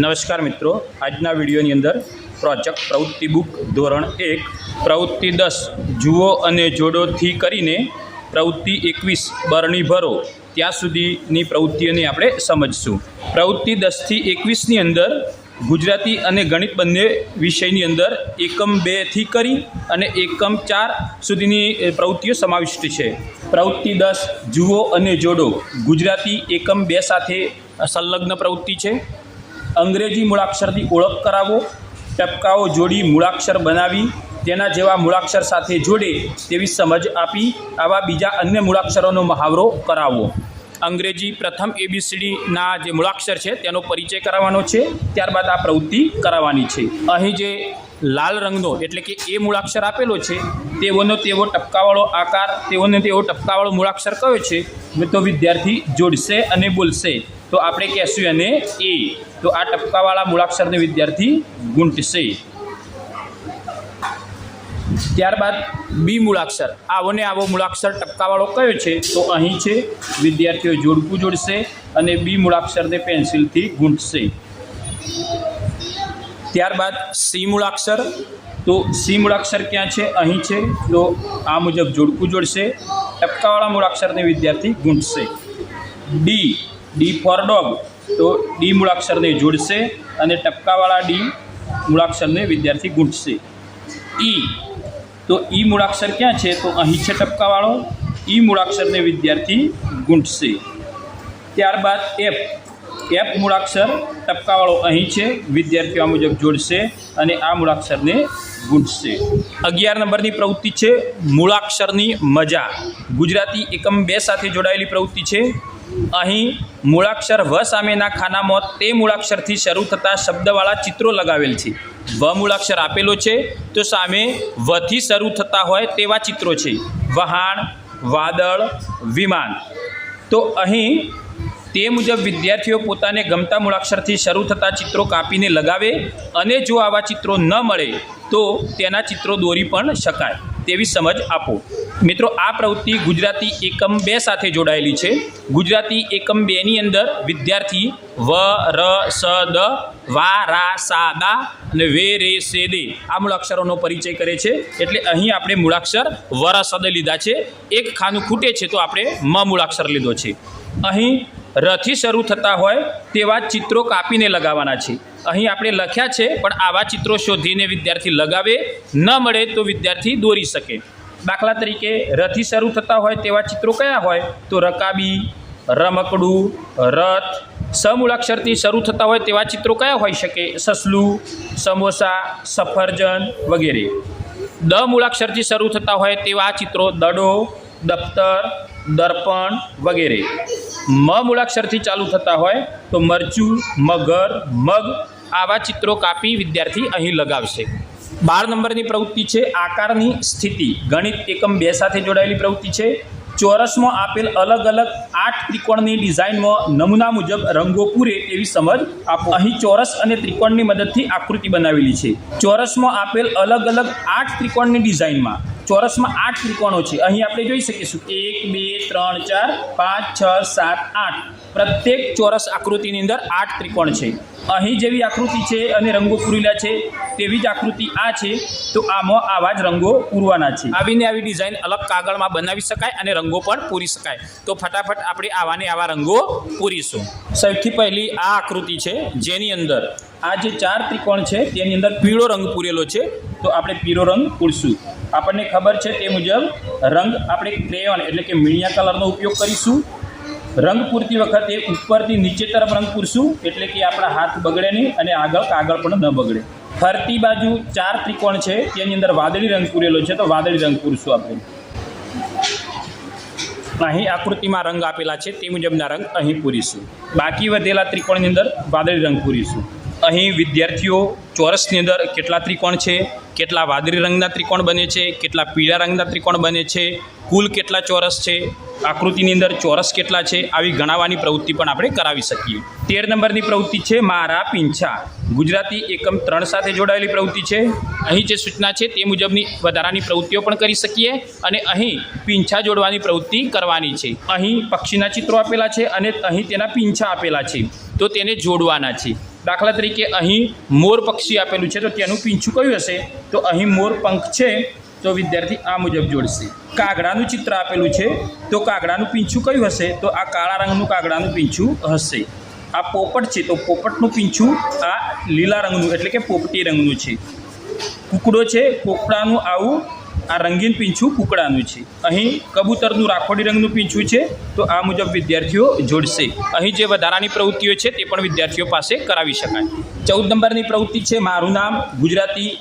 નમસ્કાર મિત્રો, આજના વિડીયોની અંદર પ્રોજેક્ટ પ્રવૃત્તિ બુક ધોરણ એક, પ્રવૃત્તિ દસ, જુઓ અને જોડોથી કરીને પ્રવૃત્તિ એકવીસ, બરણી ભરો, ત્યાં સુધીની પ્રવૃત્તિઓને આપણે સમજશું. પ્રવૃત્તિ દસથી એકવીસની અંદર ગુજરાતી અને ગણિત બંને વિષયની અંદર એકમ બેથી કરી અને એકમ ચાર સુધીની પ્રવૃત્તિઓ સમાવિષ્ટ છે. પ્રવૃત્તિ દસ, જુઓ અને જોડો, ગુજરાતી એકમ બે સાથે સંલગ્ન પ્રવૃત્તિ છે. અંગ્રેજી મૂળાક્ષરથી ઓળખ કરાવો, ટપકાઓ જોડી મૂળાક્ષર બનાવી, તેના જેવા મૂળાક્ષર સાથે જોડે તેવી સમજ આપી, આવા બીજા અન્ય મૂળાક્ષરોનો મહાવરો કરાવો. અંગ્રેજી પ્રથમ એબીસીડીના જે મૂળાક્ષર છે, તેનો પરિચય કરાવવાનો છે, ત્યારબાદ આ પ્રવૃત્તિ કરાવવાની છે. અહીં જે લાલ રંગનો એટલે કે એ મૂળાક્ષર આપેલો છે, તેઓનો તેવો ટપકાવાળો આકાર, તેઓને તેવો ટપકાવાળો મૂળાક્ષર કયો છે તો વિદ્યાર્થી જોડશે અને બોલશે. તો આપણે કહેશું એને એ. તો આ ટપકાવાળા મૂળાક્ષરને વિદ્યાર્થી ગુંટશે. ત્યારબાદ બી મૂળાક્ષર. આવો ને આવો મૂળાક્ષર ટપકાવાળો કયો છે? તો અહીં છે, વિદ્યાર્થીઓ જોડકું જોડશે અને બી મૂળાક્ષરને પેન્સિલથી ગૂંટશે. ત્યારબાદ સી મૂળાક્ષર. તો સી મૂળાક્ષર ક્યાં છે? અહીં છે. તો આ મુજબ જોડકું જોડશે. ટપકાવાળા મૂળાક્ષરને વિદ્યાર્થી ગૂંટશે. ડી. D for dog. તો ડી મૂળાક્ષરને જોડશે અને ટપકાવાળા ડી મૂળાક્ષરને વિદ્યાર્થી ગૂંટશે ઈ. તો ઈ મૂળાક્ષર ક્યાં છે? તો અહીં છે ટપકાવાળો. ઈ મૂળાક્ષરને વિદ્યાર્થી ગૂંટશે ત્યારબાદ એફ. એફ મૂળાક્ષર ટપકાવાળો અહીં છે. વિદ્યાર્થીઓ આ મુજબ જોડશે અને આ મૂળાક્ષરને ગૂંથશે અગિયાર નંબરની પ્રવૃત્તિ છે મૂળાક્ષરની મજા. ગુજરાતી એકમ બે સાથે જોડાયેલી પ્રવૃત્તિ છે. અહીં મૂળાક્ષર વ સામેના ખાનામાં તે મૂળાક્ષરથી શરૂ થતા શબ્દવાળા ચિત્રો લગાવેલ છે. વ મૂળાક્ષર આપેલો છે તો સામે વથી શરૂ થતા હોય તેવા ચિત્રો છે. વહાણ, વાદળ, વિમાન. તો અહીં તે મુજબ વિદ્યાર્થીઓ પોતાને ગમતા મૂળાક્ષરથી શરૂ થતા ચિત્રો કાપીને લગાવે અને જો આવા ચિત્રો ન મળે તો તેના ચિત્રો દોરી પણ શકાય તેવી સમજ આપો. મિત્રો, આ પ્રવૃત્તિ ગુજરાતી એકમ બે સાથે જોડાયેલી છે. ગુજરાતી એકમ બેની અંદર વિદ્યાર્થી વ, ર, સ, દ, વા, રા, સા, દા અને વે, રે, સે, દે આ મૂળાક્ષરોનો પરિચય કરે છે. એટલે અહીં આપણે મૂળાક્ષર વરસદ લીધા છે. એક ખાનું ખૂટે છે તો આપણે મ મૂળાક્ષર લીધો છે. અહીં રથી શરૂ થતા હોય તેવા ચિત્રો કાપીને લગાવવાના છે. અહીં આપણે લખ્યા છે, પણ આવા ચિત્રો શોધીને વિદ્યાર્થી લગાવે, ન મળે તો વિદ્યાર્થી દોરી શકે. દાખલા તરીકે, રથી શરૂ થતા હોય તેવા ચિત્રો કયા હોય? તો રકાબી, રમકડું, રથ સમૂળાક્ષરથી શરૂ થતા હોય તેવા ચિત્રો કયા હોઈ શકે? સસલું, સમોસા, સફરજન વગેરે. દ મૂળાક્ષરથી શરૂ થતા હોય તેવા ચિત્રો દડો, દફતર, દર્પણ વગેરે. મ મૂળાક્ષરથી ચાલુ થતા હોય તો મરચું, મગર, મગ આવા ચિત્રો કાપી વિદ્યાર્થી અહીં લગાવશે. બાર નંબરની પ્રવૃત્તિ છે આકારની સ્થિતિ. ગણિત એકમ બે સાથે જોડાયેલી પ્રવૃત્તિ છે. ચોરસમાં આપેલ અલગ અલગ આઠ ત્રિકોણની ડિઝાઇનમાં નમૂના મુજબ રંગો પૂરે એવી સમજ આપો. અહીં ચોરસ અને ત્રિકોણની મદદથી આકૃતિ બનાવેલી છે. ચોરસમાં આપેલ અલગ અલગ આઠ ત્રિકોણની ડિઝાઇનમાં ચોરસમાં આઠ ત્રિકોણો છે. અહીં આપણે જોઈ શકીશું. એક બે ત્રણ ચાર પાંચ છ સાત આઠ. પ્રત્યેક ચોરસ આકૃતિની અંદર આઠ ત્રિકોણ છે. અહીં જેવી આકૃતિ છે અને રંગો પૂરેલા છે તેવી જ આકૃતિ આ છે. તો આમાં આવા જ રંગો પૂરવાના છે. આવીને આવી ડિઝાઇન અલગ કાગળમાં બનાવી શકાય અને રંગો પણ પૂરી શકાય. તો ફટાફટ આપણે આવાને આવા રંગો પૂરીશું. સૌથી પહેલી આ આકૃતિ છે જેની અંદર આ જે ચાર ત્રિકોણ છે તેની અંદર પીળો રંગ પૂરેલો છે. તો આપણે પીળો રંગ પૂરશું. આપણને ખબર છે તે મુજબ રંગ આપણે ક્રેયોન એટલે કે મીણિયા કલરનો ઉપયોગ કરીશું. રંગ પૂરતી વખતે ઉપરથી નીચે તરફ રંગ પૂરશું એટલે કે આપણા હાથ બગડે નહીં અને આગળ કાગળ પણ ન બગડે. ફરતી બાજુ ચાર ત્રિકોણ છે, તેની અંદર વાદળી રંગ પૂરેલો છે, તો વાદળી રંગ પૂરશું આપણે. અહીં આકૃતિમાં રંગ આપેલા છે, તે મુજબના રંગ અહીં પૂરીશું. બાકી વધેલા ત્રિકોણની અંદર વાદળી રંગ પૂરીશું. અહીં વિદ્યાર્થીઓ ચોરસની અંદર કેટલા ત્રિકોણ છે? કેટલા વાદળી રંગના ત્રિકોણ બને છે? કેટલા પીળા રંગના ત્રિકોણ બને છે? કુલ કેટલા ચોરસ છે? આકૃતિની અંદર ચોરસ કેટલા છે? આવી ગણાવવાની પ્રવૃત્તિ પણ આપણે કરાવી શકીએ. તેર નંબરની પ્રવૃત્તિ છે મારા પીંછા. ગુજરાતી એકમ ત્રણ સાથે જોડાયેલી પ્રવૃત્તિ છે. અહીં જે સૂચના છે તે મુજબની વધારાની પ્રવૃત્તિઓ પણ કરી શકીએ અને અહીં પીંછા જોડવાની પ્રવૃત્તિ કરવાની છે. અહીં પક્ષીના ચિત્રો આપેલા છે અને અહીં તેના પીંછા આપેલા છે. તો તેને જોડવાના છે. દાખલા તરીકે અહીં મોર પક્ષી આપેલું છે, તો તેનું પીંછું કયું હશે? તો અહીં મોર પંખ છે, તો વિદ્યાર્થી આ મુજબ જોડશે. કાગડાનું ચિત્ર આપેલું છે, તો કાગડાનું પીંછું કયું હશે? તો આ કાળા રંગનું કાગડાનું પીંછું હશે. આ પોપટ છે, તો પોપટનું પીંછું આ લીલા રંગનું, એટલે કે પોપટી રંગનું છે. કુકડો છે કોકડાનું આવું આ રંગીન પીંછું કુકડાનું છે. અહીં કબૂતરનું રાખોડી રંગનું પીંછું છે. તો આ મુજબ વિદ્યાર્થીઓ જોડશે. અહીં જે વધારાની પ્રવૃત્તિઓ છે તે પણ વિદ્યાર્થીઓ પાસે કરાવી શકાય. ચૌદ નંબરની પ્રવૃત્તિ છે. મારું નામ ગુજરાતી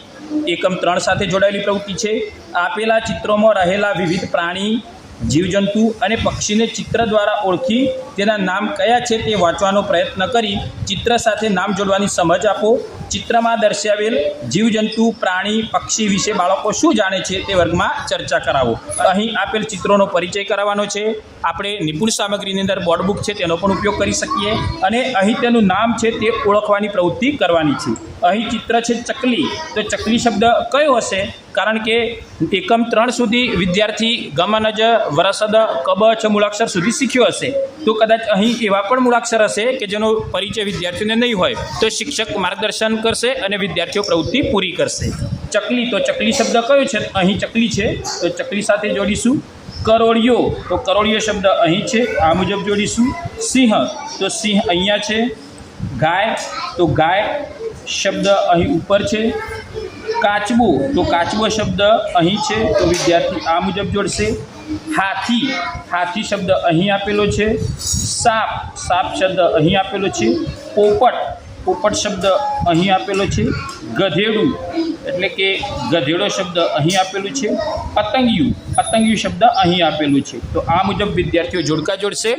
એકમ ત્રણ સાથે જોડાયેલી પ્રવૃત્તિ છે. આપેલા ચિત્રોમાં રહેલા વિવિધ પ્રાણી, જીવજંતુ અને પક્ષીને ચિત્ર દ્વારા ઓળખી તેના નામ કયા છે તે વાંચવાનો પ્રયત્ન કરી ચિત્ર સાથે નામ જોડવાની સમજ આપો. ચિત્રમાં દર્શાવેલ જીવજંતુ, પ્રાણી, પક્ષી વિશે બાળકો શું જાણે છે તે વર્ગમાં ચર્ચા કરાવો. અહીં આપેલ ચિત્રોનો પરિચય કરાવવાનો છે. આપણે નિપુણ સામગ્રીની અંદર બોર્ડ બુક છે તેનો પણ ઉપયોગ કરી શકીએ. અને અહીં તેનું નામ છે તે ઓળખવાની પ્રવૃત્તિ કરવાની છે. અહીં ચિત્ર છે ચકલી. તો ચકલી શબ્દ કયો હશે? કારણ કે એકમ ત્રણ સુધી વિદ્યાર્થી ગમનજ વરસદ, કબચ, મૂળાક્ષર સુધી શીખ્યો હશે. તો કદાચ અહીં એવા પણ મૂળાક્ષર હશે કે જેનો પરિચય વિદ્યાર્થીઓને નહીં હોય. તો શિક્ષક માર્ગદર્શન કરશે અને વિદ્યાર્થીઓ પ્રવૃત્તિ પૂરી કરશે. ચકલી, તો ચકલી શબ્દ કયો છે? અહીં ચકલી છે. તો ચકલી સાથે જોડીશું. કરોળિયો, તો કરોળિયો શબ્દ અહીં છે. આ મુજબ જોડીશું. સિંહ, તો સિંહ અહીંયા છે. ગાય, તો ગાય શબ્દ અહીં ઉપર છે. કાચબો, તો કાચબો શબ્દ અહીં છે, તો વિદ્યાર્થી આ મુજબ જોડશે. હાથી હાથી શબ્દ અહીં આપેલો છે. સાપ સાપ શબ્દ અહીં આપેલો છે. પોપટ પોપટ શબ્દ અહીં આપેલો છે. ગધેડું, એટલે કે ગધેડો શબ્દ અહીં આપેલું છે. પતંગિયું પતંગિયું શબ્દ અહીં આપેલું છે. તો આ મુજબ વિદ્યાર્થીઓ જોડકા જોડશે.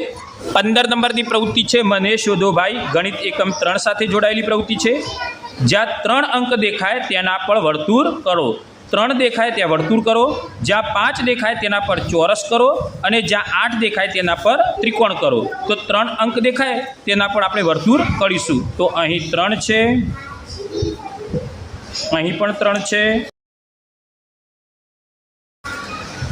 પંદર નંબરની પ્રવૃત્તિ છે મને શોધો ભાઈ ગણિત એકમ ત્રણ સાથે જોડાયેલી પ્રવૃત્તિ છે. જ્યાં ત્રણ અંક દેખાય તેના પર વર્તુળ કરો. ત્રણ દેખાય ત્યાં વર્તુળ કરો. જ્યાં પાંચ દેખાય તેના પર ચોરસ કરો અને જ્યાં આઠ દેખાય તેના પર ત્રિકોણ કરો. તો ત્રણ અંક દેખાય તેના પર આપણે વર્તુળ કરીશું. તો અહીં ત્રણ છે. અહીં પણ ત્રણ છે.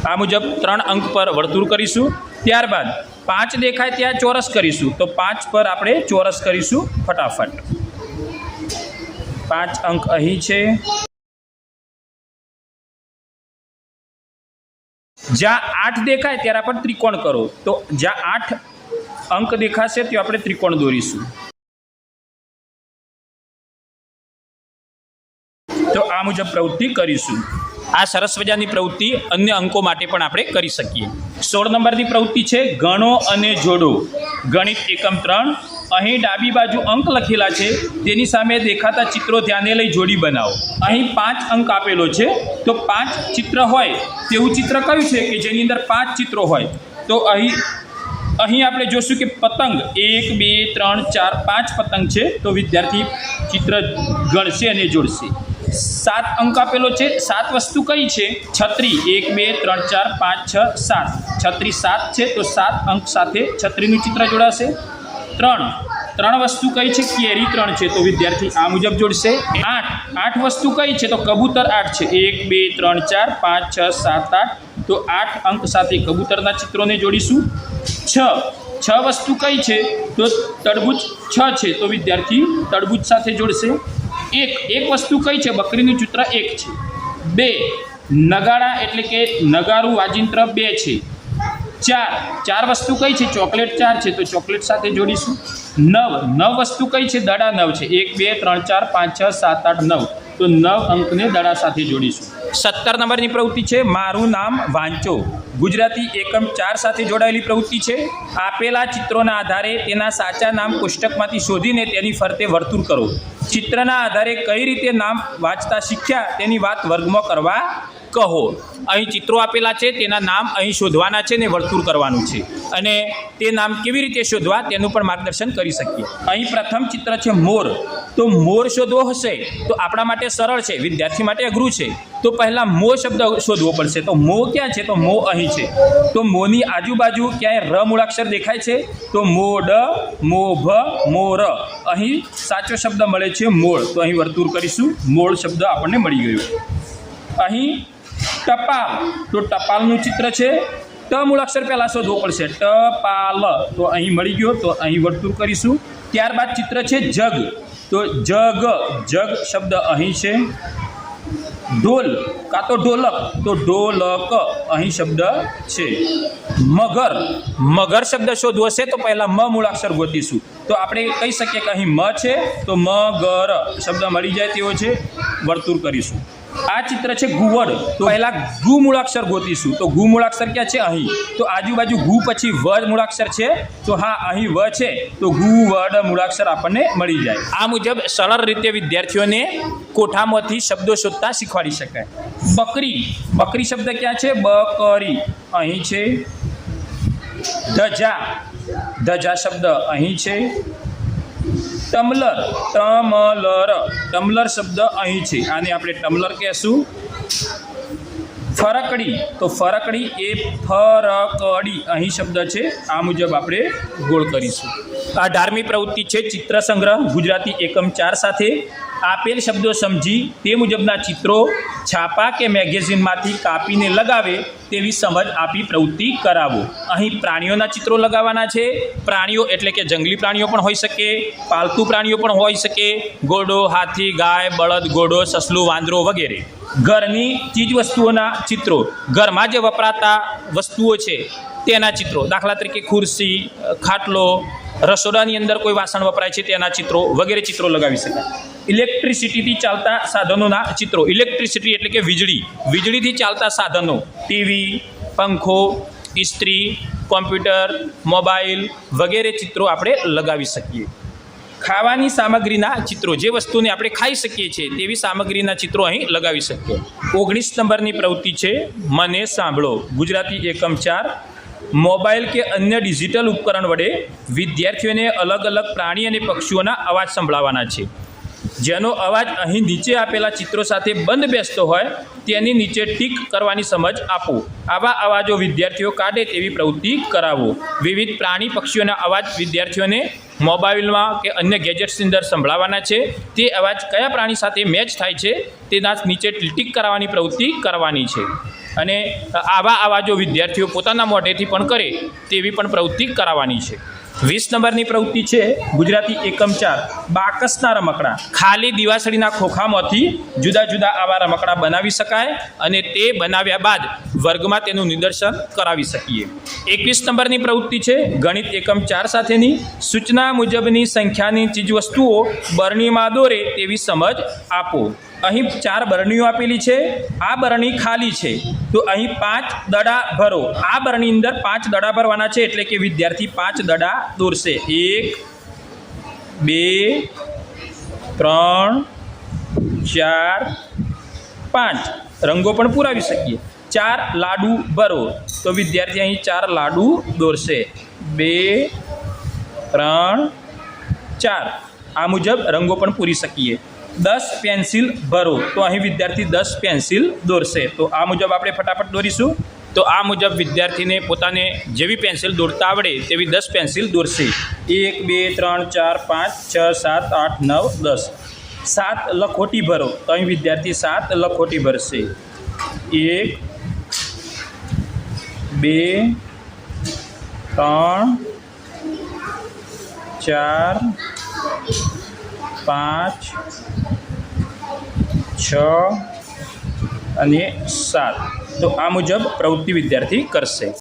આ મુજબ ત્રણ અંક પર વર્તુળ કરીશું. ત્યારબાદ પાંચ દેખાય ત્યાં ચોરસ કરીશું. તો પાંચ પર આપણે ચોરસ કરીશું ફટાફટ. પાંચ અંક અહીં છે. જ્યાં આઠ દેખાય ત્યારે આપણે ત્રિકોણ કરો. તો જ્યાં આઠ અંક દેખાશે ત્યાં આપણે ત્રિકોણ દોરીશું. આ મુજબ પ્રવૃત્તિ કરીશું. આ સરસ મજાની પ્રવૃત્તિ અન્ય અંકો માટે પણ આપણે કરી શકીએ. સોળ નંબરની પ્રવૃત્તિ છે ગણો અને જોડો. ગણિત એકમ ત્રણ. અહીં ડાબી બાજુ અંક લખેલા છે. તેની સામે દેખાતા ચિત્રો ધ્યાને લઈ જોડી બનાવો. અહીં પાંચ અંક આપેલો છે. તો પાંચ ચિત્ર હોય તેવું ચિત્ર કયું છે કે જેની અંદર પાંચ ચિત્રો હોય? તો અહીં અહીં આપણે જોશું કે પતંગ એક, બે, ત્રણ, ચાર, પાંચ પતંગ છે. તો વિદ્યાર્થી ચિત્ર ગણશે અને જોડશે. સાત અંક આપેલો છે. સાત વસ્તુ કઈ છે? છત્રી એક, બે, ત્રણ, ચાર, પાંચ, છ, સાત. છત્રી સાત છે તો સાત અંક સાથે છત્રીનું ચિત્ર જોડાશે. ત્રણ. ત્રણ વસ્તુ કઈ છે? કેરી ત્રણ છે તો વિદ્યાર્થી આ મુજબ જોડશે. આઠ. આઠ વસ્તુ કઈ છે તો કબૂતર આઠ છે. એક, બે, ત્રણ, ચાર, પાંચ, છ, સાત, આઠ. તો આઠ અંક સાથે કબૂતરના ચિત્રોને જોડીશું. છ. છ વસ્તુ કઈ છે તો તડબૂચ છ છે તો વિદ્યાર્થી તડબૂચ સાથે જોડશે. એક એક વસ્તુ કઈ છે? બકરીનું ચિત્ર એક છે. બે, નગાડા એટલે કે નગારું વાજિંત્ર બે છે. ચાર ચાર વસ્તુ કઈ છે? ચોકલેટ ચાર છે. તો ચોકલેટ સાથે જોડીશું. નવ નવ વસ્તુ કઈ છે? દડા નવ છે. એક, બે, ત્રણ, ચાર, પાંચ, છ, સાત, આઠ, નવ. તો નવ અંકને દડા સાથે જોડીશું. સત્તર નંબરની પ્રવૃત્તિ છે. મારું નામ વાંચો. ગુજરાતી એકમ ચાર સાથે જોડાયેલી પ્રવૃત્તિ છે. આપેલા ચિત્રોના આધારે તેના સાચા નામ કોષ્ટકમાંથી શોધીને તેની ફરતે વર્તુળ કરો. ચિત્રના આધારે કઈ રીતે નામ વાંચતા શીખ્યા તેની વાત વર્ગમાં કરવા કહો. અહીં ચિત્રો આપેલા છે, તેના નામ અહીં શોધવાના છે ને વર્તુળ કરવાનું છે. અને તે નામ કેવી રીતે શોધવા તેનું પણ માર્ગદર્શન કરી શકીએ. અહીં પ્રથમ ચિત્ર છે મોર. તો મોર શોધવો હશે તો આપણા માટે સરળ છે, વિદ્યાર્થી માટે અઘરું છે. તો પહેલાં મો શબ્દ શોધવો પડશે. તો મો ક્યાં છે? તો મો અહીં છે. તો મોની આજુબાજુ ક્યાંય ર મૂળાક્ષર દેખાય છે? તો મો ડ મો ભ મો અહીં સાચો શબ્દ મળે છે મોળ તો અહીં વર્તુળ કરીશું. મોળ શબ્દ આપણને મળી ગયો. અહીં ટપાલ. તો ટપાલનું ચિત્ર છે. ટ મૂળાક્ષર પહેલાં શોધવો પડશે. ટપાલ. તો અહીં મળી ગયો. તો અહીં વર્તુળ કરીશું. ત્યારબાદ ચિત્ર છે જગ. તો જગ જગ શબ્દ અહીં છે. ઢોલ. કાં તો ઢોલક. તો ઢોલક અહીં શબ્દ છે. મગર. મગર શબ્દ શોધવો છે તો પહેલાં મ મૂળાક્ષર ગોતીશું. તો આપણે કહી શકીએ કે અહીં મ છે. તો મગર શબ્દ મળી જાય તેવો છે. વર્તુળ કરીશું. આ ચિત્ર છે ગુવડ તો પહેલાં ગુ મૂળાક્ષર ગોતીશું. તો ગુ મૂળાક્ષર ક્યાં છે? અહીં. તો આજુબાજુ ગુ પછી વ મૂળાક્ષર છે. તો હા, અહીં વ છે. તો ગુ વડ મૂળાક્ષર આપણને મળી જાય. આ મુજબ સરળ રીતે વિદ્યાર્થીઓને કોઠામાંથી શબ્દો શોધતા શીખવાડી શકાય. બકરી. બકરી શબ્દ ક્યાં છે? બકરી. અહીં છે ધજા. ધજા શબ્દ અહીં છે. ટમલર ટમલર ટમલર શબ્દ અહીં છે. આને આપણે ટમલર કહેશું. ફરકડી. તો ફરકડી એ ફરકડી. અહીં શબ્દ છે. આ મુજબ આપણે ગોળ કરીશું. આ ધાર્મિક પ્રવૃત્તિ છે ચિત્ર સંગ્રહ ગુજરાતી એકમ ચાર સાથે. આપેલ શબ્દો સમજી તે મુજબના ચિત્રો છાપા કે મેગેઝિનમાંથી કાપીને લગાવે તેવી સમજ આપી પ્રવૃત્તિ કરાવો. અહીં પ્રાણીઓના ચિત્રો લગાવવાના છે. પ્રાણીઓ એટલે કે જંગલી પ્રાણીઓ પણ હોઈ શકે, પાલતુ પ્રાણીઓ પણ હોઈ શકે ઘોડો હાથી, ગાય, બળદ, ઘોડો, સસલું, વાંદરો વગેરે. ઘરની ચીજવસ્તુઓના ચિત્રો. ઘરમાં જે વપરાતા વસ્તુઓ છે તેના ચિત્રો. દાખલા તરીકે ખુરશી, ખાટલો રસોડાની અંદર કોઈ વાસણ વપરાય છે તેના ચિત્રો વગેરે ચિત્રો લગાવી શકાય. ઇલેક્ટ્રિસિટીથી ચાલતા સાધનોના ચિત્રો. ઇલેક્ટ્રિસિટી એટલે કે વીજળી. વીજળીથી ચાલતા સાધનો. ટીવી પંખો, ઇસ્ત્રી, કોમ્પ્યુટર, મોબાઈલ વગેરે ચિત્રો આપણે લગાવી શકીએ. ખાવાની સામગ્રીના ચિત્રો. જે વસ્તુને આપણે ખાઈ શકીએ છીએ તેવી સામગ્રીના ચિત્રો અહીં લગાવી શકીએ. ઓગણીસ નંબરની પ્રવૃત્તિ છે, મને સાંભળો. ગુજરાતી એકમ ચાર. મોબાઈલ કે અન્ય ડિજિટલ ઉપકરણ વડે વિદ્યાર્થીઓને અલગ અલગ પ્રાણી અને પક્ષીઓના અવાજ સંભળાવવાના છે. જેનો અવાજ અહીં નીચે આપેલા ચિત્રો સાથે બંધ બેસતો હોય, તેની નીચે ટીક કરવાની સમજ આપો. આવા અવાજો વિદ્યાર્થીઓ કાઢે તેવી પ્રવૃત્તિ કરાવો. વિવિધ પ્રાણી પક્ષીઓના અવાજ વિદ્યાર્થીઓને મોબાઈલમાં કે અન્ય ગેજેટ્સની અંદર સંભળાવવાના છે. તે અવાજ કયા પ્રાણી સાથે મેચ થાય છે, તેના નીચે ટીક કરાવવાની પ્રવૃત્તિ કરવાની છે. અને આવા આવા જો વિદ્યાર્થીઓ પોતાના મોઢેથી પણ કરે તેવી પણ પ્રવૃત્તિ કરાવવાની છે. વીસ નંબરની પ્રવૃત્તિ છે ગુજરાતી એકમ ચાર, બાકસના રમકડા. ખાલી દિવાસળીના ખોખામાંથી જુદા જુદા આવા રમકડા બનાવી શકાય અને તે બનાવ્યા બાદ વર્ગમાં તેનું નિદર્શન કરાવી શકીએ. એકવીસ નંબરની પ્રવૃત્તિ છે ગણિત એકમ ચાર સાથેની. સૂચના મુજબની સંખ્યાની ચીજવસ્તુઓ બરણીમાં દોરે તેવી સમજ આપો. અહીં ચાર બરણીઓ આપેલી છે, આ બરણી ખાલી છે. તો અહીં પાંચ દડા ભરો. આ બરણી અંદર પાંચ દડા ભરવાના છે એટલે કે વિદ્યાર્થી પાંચ દડા દોરશે. એક, બે, ત્રણ, ચાર, પાંચ. રંગો પણ પુરાવી શકીએ. ચાર લાડુ ભરો. તો વિદ્યાર્થી અહીં ચાર લાડુ દોરશે. બે, ત્રણ, ચાર. આ મુજબ રંગો પણ પૂરી શકીએ. દસ પેન્સિલ ભરો. તો અહીં વિદ્યાર્થી દસ પેન્સિલ દોરશે. તો આ મુજબ આપણે ફટાફટ દોરીશું. તો આ મુજબ વિદ્યાર્થીને પોતાને જેવી પેન્સિલ દોરતા આવડે તેવી દસ પેન્સિલ દોરશે. એક, બે, ત્રણ, ચાર, પાંચ, છ, સાત, આઠ, નવ, દસ. સાત લખોટી ભરો. તો અહીં વિદ્યાર્થી સાત લખોટી ભરશે. એક, બે, ત્રણ, ચાર, પાંચ છ અને સાત. તો આ મુજબ પ્રવૃત્તિ વિદ્યાર્થી કરશે.